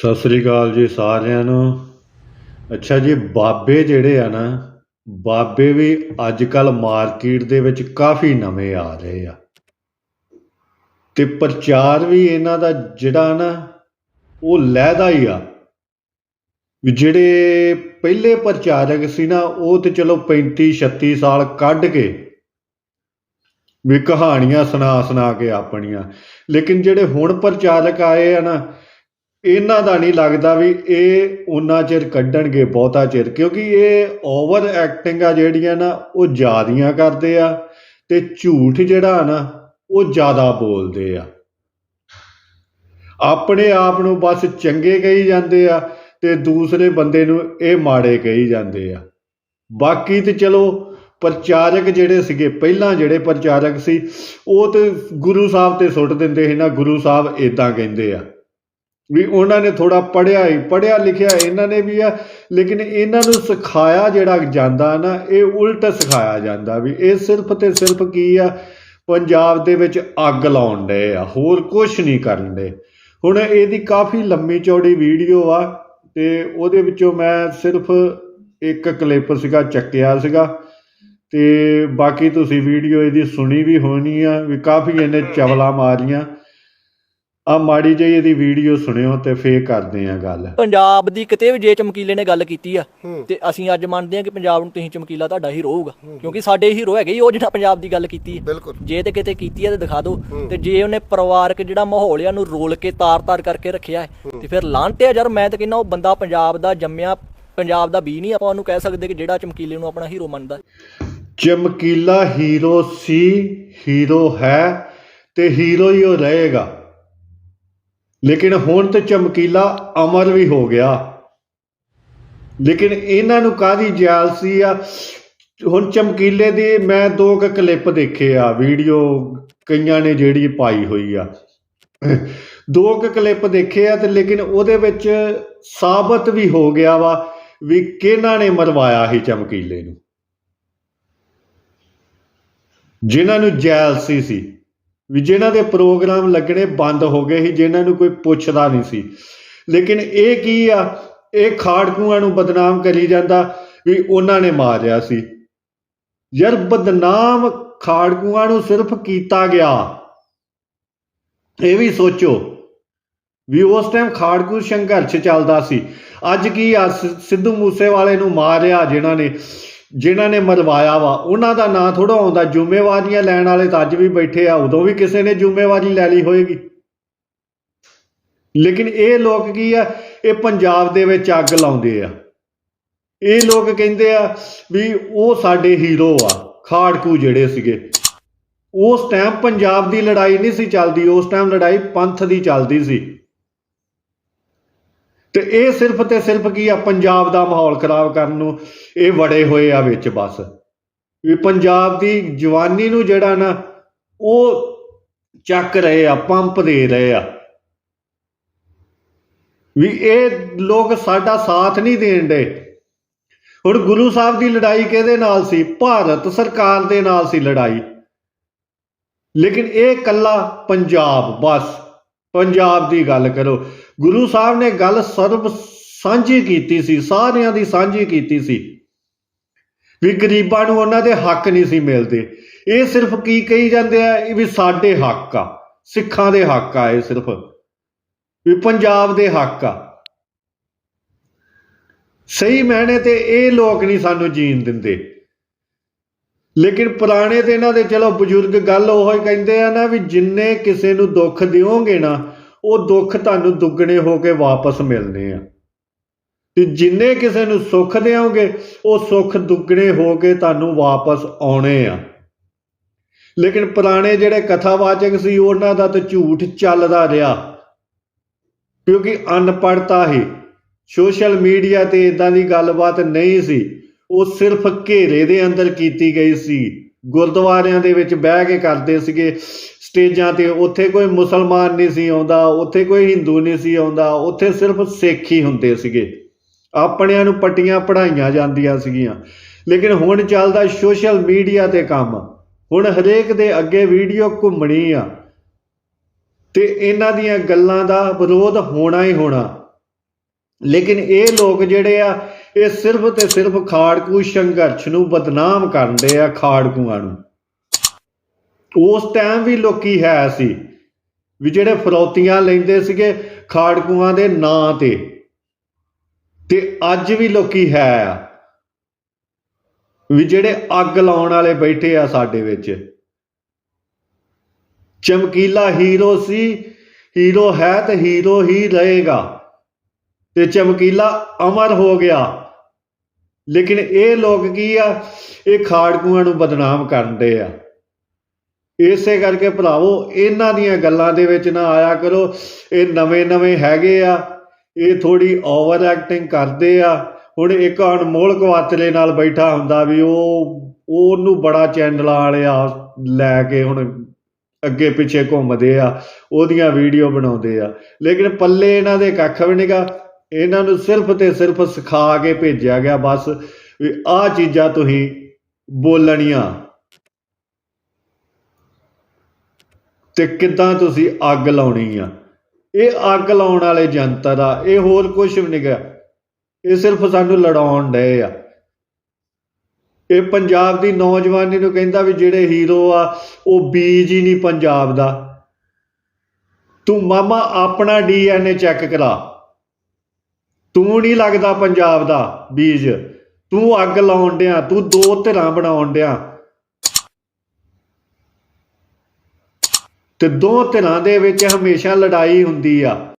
ਸਤਿ ਸ੍ਰੀ ਅਕਾਲ ਜੀ ਸਾਰਿਆਂ ਨੂੰ। ਅੱਛਾ ਜੀ, ਬਾਬੇ ਜਿਹੜੇ ਆ ਨਾ, ਬਾਬੇ ਵੀ ਅੱਜ ਕੱਲ ਮਾਰਕੀਟ ਦੇ ਵਿੱਚ ਕਾਫੀ ਨਵੇਂ ਆ ਰਹੇ ਆ। ਤੇ ਪ੍ਰਚਾਰ ਵੀ ਇਹਨਾਂ ਦਾ ਜਿਹੜਾ ਨਾ, ਉਹ ਲਹਿਦਾ ਹੀ ਆ। ਵੀ ਜਿਹੜੇ ਪਹਿਲੇ ਪ੍ਰਚਾਰਕ ਸੀ ਨਾ, ਉਹ ਤੇ ਚਲੋ 35 36 ਸਾਲ ਕੱਢ ਕੇ ਵੀ ਕਹਾਣੀਆਂ ਸੁਣਾ ਸੁਣਾ ਕੇ ਆਪਣੀਆਂ। ਲੇਕਿਨ ਜਿਹੜੇ ਹੁਣ ਪ੍ਰਚਾਰਕ ਆਏ ਆ ਨਾ ਇਹਨਾਂ ਦਾ ਨਹੀਂ ਲੱਗਦਾ ਵੀ ਇਹ ਉਹਨਾਂ ਚਿਰ ਕੱਢਣਗੇ, ਬਹੁਤਾ ਚਿਰ, ਕਿਉਂਕਿ ਇਹ ਓਵਰ ਐਕਟਿੰਗ ਆ ਜਿਹੜੀਆਂ ਨਾ, ਉਹ ਜ਼ਿਆਦੀਆਂ ਕਰਦੇ ਆ ਤੇ ਝੂਠ ਜਿਹੜਾ ਨਾ, ਉਹ ਜ਼ਿਆਦਾ ਬੋਲਦੇ ਆ। ਆਪਣੇ ਆਪ ਨੂੰ ਬਸ ਚੰਗੇ ਕਹੀ ਜਾਂਦੇ ਆ ਤੇ ਦੂਸਰੇ ਬੰਦੇ ਨੂੰ ਇਹ ਮਾੜੇ ਕਹੀ ਜਾਂਦੇ ਆ। ਬਾਕੀ ਤੇ ਚਲੋ, ਪ੍ਰਚਾਰਕ ਜਿਹੜੇ ਸੀਗੇ, ਪਹਿਲਾਂ ਜਿਹੜੇ ਪ੍ਰਚਾਰਕ ਸੀ, ਉਹ ਤੇ ਗੁਰੂ ਸਾਹਿਬ ਤੇ ਸੁੱਟ ਦਿੰਦੇ ਸੀ ਨਾ, ਗੁਰੂ ਸਾਹਿਬ ਇਦਾਂ ਕਹਿੰਦੇ ਆ। ਵੀ ਉਹਨਾਂ ਨੇ ਥੋੜਾ ਪੜਿਆ ਹੀ ਪੜਿਆ ਲਿਖਿਆ ਇਹਨਾਂ ਨੇ ਵੀ ਆ ਲੇਕਿਨ ਇਹਨਾਂ ਨੂੰ ਸਿਖਾਇਆ ਜਿਹੜਾ ਜਾਂਦਾ ਨਾ, ਇਹ ਉਲਟ ਸਿਖਾਇਆ ਜਾਂਦਾ ਵੀ ਇਹ ਸਿਰਫ ਤੇ ਸਿਰਫ ਕੀ ਆ, ਪੰਜਾਬ ਦੇ ਵਿੱਚ ਅੱਗ ਲਾਉਣ ਡਏ ਆ, ਹੋਰ ਕੁਝ ਨਹੀਂ ਕਰਨ ਦੇ ਹੁਣ ਇਹਦੀ ਕਾਫੀ ਲੰਮੀ ਚੌੜੀ ਵੀਡੀਓ ਆ ਤੇ ਉਹਦੇ ਵਿੱਚੋਂ ਮੈਂ ਸਿਰਫ ਇੱਕ ਕਲਿੱਪ ਸੀਗਾ, ਚੱਕਿਆ ਸੀਗਾ। ਤੇ ਬਾਕੀ ਤੁਸੀਂ ਵੀਡੀਓ ਇਹਦੀ ਸੁਣੀ ਵੀ ਹੋਣੀ ਆ, ਵੀ ਕਾਫੀ ਇਹਨੇ ਚਵਲਾ ਮਾਰੀਆਂ। ਆ ਮਾੜੀ ਜਿਹੀ ਇਹਦੀ ਵੀਡੀਓ ਸੁਣਿਓ ਤੇ ਫੇਰ ਕਰਦੇ ਆ ਗੱਲ। ਪੰਜਾਬ ਦੀ ਕਿਤੇ ਵੀ ਜੇ ਚਮਕੀਲੇ ਨੇ ਗੱਲ ਕੀਤੀ ਆ। ਤੇ ਅਸੀਂ ਅੱਜ ਮੰਨਦੇ ਹਾਂ ਕਿ ਪੰਜਾਬ ਨੂੰ ਤੁਸੀਂ ਚਮਕੀਲਾ ਤੁਹਾਡਾ ਹੀਰੋ ਹੋਊਗਾ ਕਿਉਂਕਿ ਸਾਡੇ ਹੀਰੋ ਹੈਗੇ ਹੀ ਉਹ ਜਿਹੜਾ ਪੰਜਾਬ ਦੀ ਗੱਲ ਕੀਤੀ ਹੈ ਬਿਲਕੁਲ। ਜੇ ਤੇ ਕਿਤੇ ਕੀਤੀ ਹੈ ਤੇ ਦਿਖਾ ਦਿਓ। ਤੇ ਜੇ ਉਹਨੇ ਪਰਿਵਾਰਕ ਜਿਹੜਾ ਮਾਹੌਲ ਆ ਨੂੰ ਰੋਲ ਕੇ ਤਾਰ-ਤਾਰ ਕਰਕੇ ਰੱਖਿਆ ਹੈ ਤੇ ਫਿਰ ਲਾਂਟਿਆ ਯਾਰ ਮੈਂ ਤਾਂ ਕਹਿੰਦਾ ਉਹ ਬੰਦਾ ਪੰਜਾਬ ਦਾ ਜੰਮਿਆ ਪੰਜਾਬ ਦਾ ਬੀ ਨਹੀਂ ਆਪਾਂ ਉਹਨੂੰ ਕਹਿ ਸਕਦੇ ਕਿ ਜਿਹੜਾ ਚਮਕੀਲੇ ਨੂੰ ਆਪਣਾ ਹੀਰੋ ਮੰਨਦਾ। ਚਮਕੀਲਾ ਹੀਰੋ ਸੀ ਹੀਰੋ ਹੈ ਤੇ ਹੀਰੋ ਹੀ ਉਹ ਰਹੇਗਾ। ਲੇਕਿਨ ਹੁਣ ਤੇ ਚਮਕੀਲਾ ਅਮਰ ਵੀ ਹੋ ਗਿਆ। ਲੇਕਿਨ ਇਹਨਾਂ ਨੂੰ ਕਾਦੀ ਜਾਲਸੀ ਆ? ਹੁਣ ਚਮਕੀਲੇ ਦੀ ਮੈਂ ਦੋ ਕੁ ਕਲਿੱਪ ਦੇਖੇ ਆ, ਵੀਡੀਓ ਕਈਆਂ ਨੇ ਜਿਹੜੀ ਪਾਈ ਹੋਈ ਆ। ਦੋ ਕੁ ਕਲਿੱਪ ਦੇਖੇ ਆ ਤੇ ਲੇਕਿਨ ਉਹਦੇ ਵਿੱਚ ਸਾਬਤ ਵੀ ਹੋ ਗਿਆ ਵਾ ਵੀ ਕਿਹਨਾਂ ਨੇ ਮਰਵਾਇਆ ਸੀ ਚਮਕੀਲੇ ਨੂੰ। ਜਿਨ੍ਹਾਂ ਨੂੰ ਜੈਲਸੀ ਸੀ। ਵੀ ਜਿਨ੍ਹਾਂ ਦੇ ਪ੍ਰੋਗਰਾਮ ਲੱਗਣੇ ਬੰਦ ਹੋ ਗਏ ਸੀ, ਜਿਨ੍ਹਾਂ ਨੂੰ ਕੋਈ ਪੁੱਛਦਾ ਨਹੀਂ ਸੀ। ਲੇਕਿਨ ਇਹ ਕੀ ਆ? ਇਹ ਖਾੜਕੂਆਂ ਨੂੰ ਬਦਨਾਮ ਕਰੀ ਜਾਂਦਾ ਵੀ ਉਹਨਾਂ ਨੇ ਮਾਰਿਆ ਸੀ। ਯਾਰ, ਬਦਨਾਮ ਖਾੜਕੂਆਂ ਨੂੰ ਸਿਰਫ ਕੀਤਾ ਗਿਆ। ਇਹ ਵੀ ਸੋਚੋ ਵੀ ਉਸ ਟਾਈਮ ਖਾੜਕੂ ਸੰਘਰਸ਼ ਚੱਲਦਾ ਸੀ। ਅੱਜ ਕੀ ਆ? ਸਿੱਧੂ ਮੂਸੇਵਾਲੇ ਨੂੰ ਮਾਰਿਆ ਜਿਨ੍ਹਾਂ ਨੇ। ਜਿਨ੍ਹਾਂ ਨੇ ਮਰਵਾਇਆ ਵਾ, ਉਹਨਾਂ ਦਾ ਨਾਂ ਥੋੜਾ ਆਉਂਦਾ, ਜ਼ਿੰਮੇਵਾਰੀਆਂ ਲੈਣ ਵਾਲੇ ਤਾਂ ਅੱਜ ਵੀ ਬੈਠੇ ਆ, ਉਦੋਂ ਵੀ ਕਿਸੇ ਨੇ ਜ਼ਿੰਮੇਵਾਰੀ ਲੈ ਲਈ ਹੋਏਗੀ। ਲੇਕਿਨ ਇਹ ਲੋਕ ਕੀ ਆ, ਇਹ ਪੰਜਾਬ ਦੇ ਵਿੱਚ ਅੱਗ ਲਾਉਂਦੇ ਆ। ਇਹ ਲੋਕ ਕਹਿੰਦੇ ਆ ਵੀ ਉਹ ਸਾਡੇ ਹੀਰੋ ਆ, ਖਾੜਕੂ ਜਿਹੜੇ ਸੀਗੇ। ਉਸ ਟਾਈਮ ਪੰਜਾਬ ਦੀ ਲੜਾਈ ਨਹੀਂ ਸੀ ਚੱਲਦੀ, ਉਸ ਟਾਈਮ ਲੜਾਈ ਪੰਥ ਦੀ ਚੱਲਦੀ ਸੀ। ਤੇ ਇਹ ਸਿਰਫ ਤੇ ਸਿਰਫ ਕੀ ਆ, ਪੰਜਾਬ ਦਾ ਮਾਹੌਲ ਖਰਾਬ ਕਰਨ ਨੂੰ, ਇਹ ਵੜੇ ਹੋਏ ਆ ਵਿੱਚ ਬਸ। ਵੀ ਪੰਜਾਬ ਦੀ ਜਵਾਨੀ ਨੂੰ ਜਿਹੜਾ ਨਾ, ਉਹ ਚੱਕ ਰਹੇ ਆ, ਪੰਪ ਦੇ ਰਹੇ ਆ। ਵੀ ਇਹ ਲੋਕ ਸਾਡਾ ਸਾਥ ਨਹੀਂ ਦੇਣ ਦੇ। ਹੁਣ ਗੁਰੂ ਸਾਹਿਬ ਦੀ ਲੜਾਈ ਕਿਹਦੇ ਨਾਲ ਸੀ? ਭਾਰਤ ਸਰਕਾਰ ਦੇ ਨਾਲ ਸੀ ਲੜਾਈ। ਲੇਕਿਨ ਇਹ ਕੱਲਾ ਪੰਜਾਬ, ਬਸ, ਪੰਜਾਬ ਦੀ ਗੱਲ ਕਰੋ। ਗੁਰੂ ਸਾਹਿਬ ਨੇ ਗੱਲ ਸਰਬ ਸਾਂਝੀ ਕੀਤੀ ਸੀ, ਸਾਰਿਆਂ ਦੀ ਸਾਂਝੀ ਕੀਤੀ ਸੀ। ਵੀ ਗਰੀਬਾਂ ਨੂੰ ਉਹਨਾਂ ਦੇ ਹੱਕ ਨਹੀਂ ਸੀ ਮਿਲਦੇ। ਇਹ ਸਿਰਫ ਕੀ ਕਹੀ ਜਾਂਦੇ ਆ? ਇਹ ਵੀ ਸਾਡੇ ਹੱਕ ਆ। ਸਿੱਖਾਂ ਦੇ ਹੱਕ ਆ ਇਹ ਸਿਰਫ। ਵੀ ਪੰਜਾਬ ਦੇ ਹੱਕ ਆ। ਸਹੀ ਮਹਿਣੇ ਤੇ ਇਹ ਲੋਕ ਨਹੀਂ ਸਾਨੂੰ ਜੀਣ ਦਿੰਦੇ। ਲੇਕਿਨ ਪੁਰਾਣੇ ਤੇ ਇਹਨਾਂ ਦੇ, ਚਲੋ ਬਜ਼ੁਰਗ ਗੱਲ ਉਹ ਹੀ ਕਹਿੰਦੇ ਆ ਨਾ, ਵੀ ਜਿੰਨੇ ਕਿਸੇ ਨੂੰ ਦੁੱਖ ਦਿਓਗੇ ਨਾ ਉਹ ਦੁੱਖ ਤੁਹਾਨੂੰ ਦੁੱਗਣੇ ਹੋ ਕੇ ਵਾਪਸ ਮਿਲਨੇ ਆ। ਤੇ ਜਿੰਨੇ ਕਿਸੇ ਨੂੰ ਸੁੱਖ ਦਿਓਗੇ, ਉਹ ਸੁੱਖ ਦੁੱਗਣੇ ਹੋ ਕੇ ਤੁਹਾਨੂੰ ਵਾਪਸ ਆਉਣੇ ਆ। ਲੇਕਿਨ ਪੁਰਾਣੇ ਜਿਹੜੇ ਕਥਾਵਾਚਕ ਸੀ, ਉਹਨਾਂ ਦਾ ਤਾਂ ਝੂਠ ਚੱਲਦਾ ਰਿਹਾ। ਕਿਉਂਕਿ ਅਨਪੜਤਾ ਹੀ, ਸੋਸ਼ਲ ਮੀਡੀਆ ਤੇ ਇਦਾਂ ਦੀ ਗੱਲਬਾਤ ਨਹੀਂ ਸੀ। ਉਹ ਸਿਰਫ ਘੇਰੇ ਦੇ ਅੰਦਰ ਕੀਤੀ ਗਈ ਸੀ। ਗੁਰਦੁਆਰਿਆਂ ਦੇ ਵਿੱਚ ਬਹਿ ਕੇ ਕਰਦੇ ਸੀਗੇ। ਸਟੇਜਾਂ ਤੇ ਉੱਥੇ ਕੋਈ ਮੁਸਲਮਾਨ ਨਹੀਂ ਸੀ ਆਉਂਦਾ, ਉੱਥੇ ਕੋਈ ਹਿੰਦੂ ਨਹੀਂ ਸੀ ਆਉਂਦਾ, ਉੱਥੇ ਸਿਰਫ ਸਿੱਖ ਹੀ ਹੁੰਦੇ ਸੀਗੇ। ਆਪਣਿਆਂ ਨੂੰ ਪੱਟੀਆਂ ਪੜਾਈਆਂ ਜਾਂਦੀਆਂ ਸੀਗੀਆਂ। ਲੇਕਿਨ ਹੁਣ ਚੱਲਦਾ ਸੋਸ਼ਲ ਮੀਡੀਆ ਤੇ ਕੰਮ। ਹੁਣ ਹਰੇਕ ਦੇ ਅੱਗੇ ਵੀਡੀਓ ਘੁੰਮਣੀ ਆ। ਤੇ ਇਹਨਾਂ ਦੀਆਂ ਗੱਲਾਂ ਦਾ ਵਿਰੋਧ ਹੋਣਾ ਹੀ ਹੋਣਾ। ਲੇਕਿਨ ਇਹ ਲੋਕ ਜਿਹੜੇ ਆ, ਇਹ ਸਿਰਫ ਤੇ ਸਿਰਫ ਖਾੜਕੂ ਸੰਘਰਸ਼ ਨੂੰ ਬਦਨਾਮ ਕਰਨ ਕਰਦੇ ਆ, ਖਾੜਕੂਆਂ ਨੂੰ। ਉਸ ਟਾਈਮ ਵੀ ਲੋਕੀ ਹੈ ਸੀ ਵੀ ਜਿਹੜੇ ਫਰੌਤੀਆਂ ਲੈਂਦੇ ਸੀਗੇ ਖਾੜਕੂਆਂ ਦੇ ਨਾਂ ਤੇ। ਤੇ ਅੱਜ ਵੀ ਲੋਕੀ ਹੈ ਆ ਵੀ ਜਿਹੜੇ ਅੱਗ ਲਾਉਣ ਵਾਲੇ ਬੈਠੇ ਆ ਸਾਡੇ ਵਿੱਚ। ਚਮਕੀਲਾ ਹੀਰੋ ਸੀ, ਹੀਰੋ ਹੈ ਤੇ ਹੀਰੋ ਹੀ ਰਹੇਗਾ। ਤੇ ਚਮਕੀਲਾ ਅਮਰ ਹੋ ਗਿਆ। ਲੇਕਿਨ ਇਹ ਲੋਕ ਕੀ ਆ? ਇਹ ਖਾੜਕੂਆਂ ਨੂੰ ਬਦਨਾਮ ਕਰਦੇ ਆ। ਇਸੇ ਕਰਕੇ ਭਰਾਵੋ, ਇਹਨਾਂ ਦੀਆਂ ਗੱਲਾਂ ਦੇ ਵਿੱਚ ਨਾ ਆਇਆ ਕਰੋ। ਇਹ ਨਵੇਂ ਨਵੇਂ ਹੈਗੇ ਆ, ਇਹ ਥੋੜੀ ਓਵਰ ਐਕਟਿੰਗ ਕਰਦੇ ਆ। ਹੁਣ ਇੱਕ ਅਨਮੋਲ ਕਵਾਤਲੇ ਨਾਲ ਬੈਠਾ ਹੁੰਦਾ ਵੀ ਉਹ, ਉਹਨੂੰ ਬੜਾ ਚੈਨਲਾਂ ਵਾਲੇ ਆ ਲੈ ਕੇ ਹੁਣ ਅੱਗੇ ਪਿੱਛੇ ਘੁੰਮਦੇ ਆ, ਉਹਦੀਆਂ ਵੀਡੀਓ ਬਣਾਉਂਦੇ ਆ। ਲੇਕਿਨ ਪੱਲੇ ਇਹਨਾਂ ਦੇ ਕੱਖ ਵੀ ਨਹੀਂਗਾ ਇਹਨਾਂ ਨੂੰ ਸਿਰਫ ਤੇ ਸਿਰਫ ਸਿਖਾ ਕੇ ਭੇਜਿਆ ਗਿਆ ਬਸ ਵੀ ਆਹ ਚੀਜ਼ਾਂ ਤੁਸੀਂ ਬੋਲਣੀਆਂ। ਤੇ ਕਿੱਦਾਂ ਤੁਸੀਂ ਅੱਗ ਲਾਉਣੀ ਆ? ਇਹ ਅੱਗ ਲਾਉਣ ਵਾਲੇ ਜੰਤਰ ਆ ਇਹ ਹੋਰ ਕੁਝ ਵੀ ਨਹੀਂਗਾ ਇਹ ਸਿਰਫ ਸਾਨੂੰ ਲੜਾਉਣ ਡਏ ਆ। ਇਹ ਪੰਜਾਬ ਦੀ ਨੌਜਵਾਨੀ ਨੂੰ ਕਹਿੰਦਾ ਵੀ ਜਿਹੜੇ ਹੀਰੋ ਆ, ਉਹ ਬੀਜ ਹੀ ਨਹੀਂ ਪੰਜਾਬ ਦਾ। ਤੂੰ ਮਾਮਾ ਆਪਣਾ ਡੀਐਨਏ ਚੈੱਕ ਕਰਾ। ਤੂੰ ਨਹੀਂ ਲੱਗਦਾ ਪੰਜਾਬ ਦਾ ਬੀਜ। ਤੂੰ ਅੱਗ ਲਾਉਣ ਡਿਆ, ਤੂੰ ਦੋ ਧਿਰਾਂ ਬਣਾਉਣ ਡਿਆ। ਤੇ ਦੋ ਧਿਰਾਂ ਦੇ ਵਿੱਚ ਹਮੇਸ਼ਾ ਲੜਾਈ ਹੁੰਦੀ ਆ।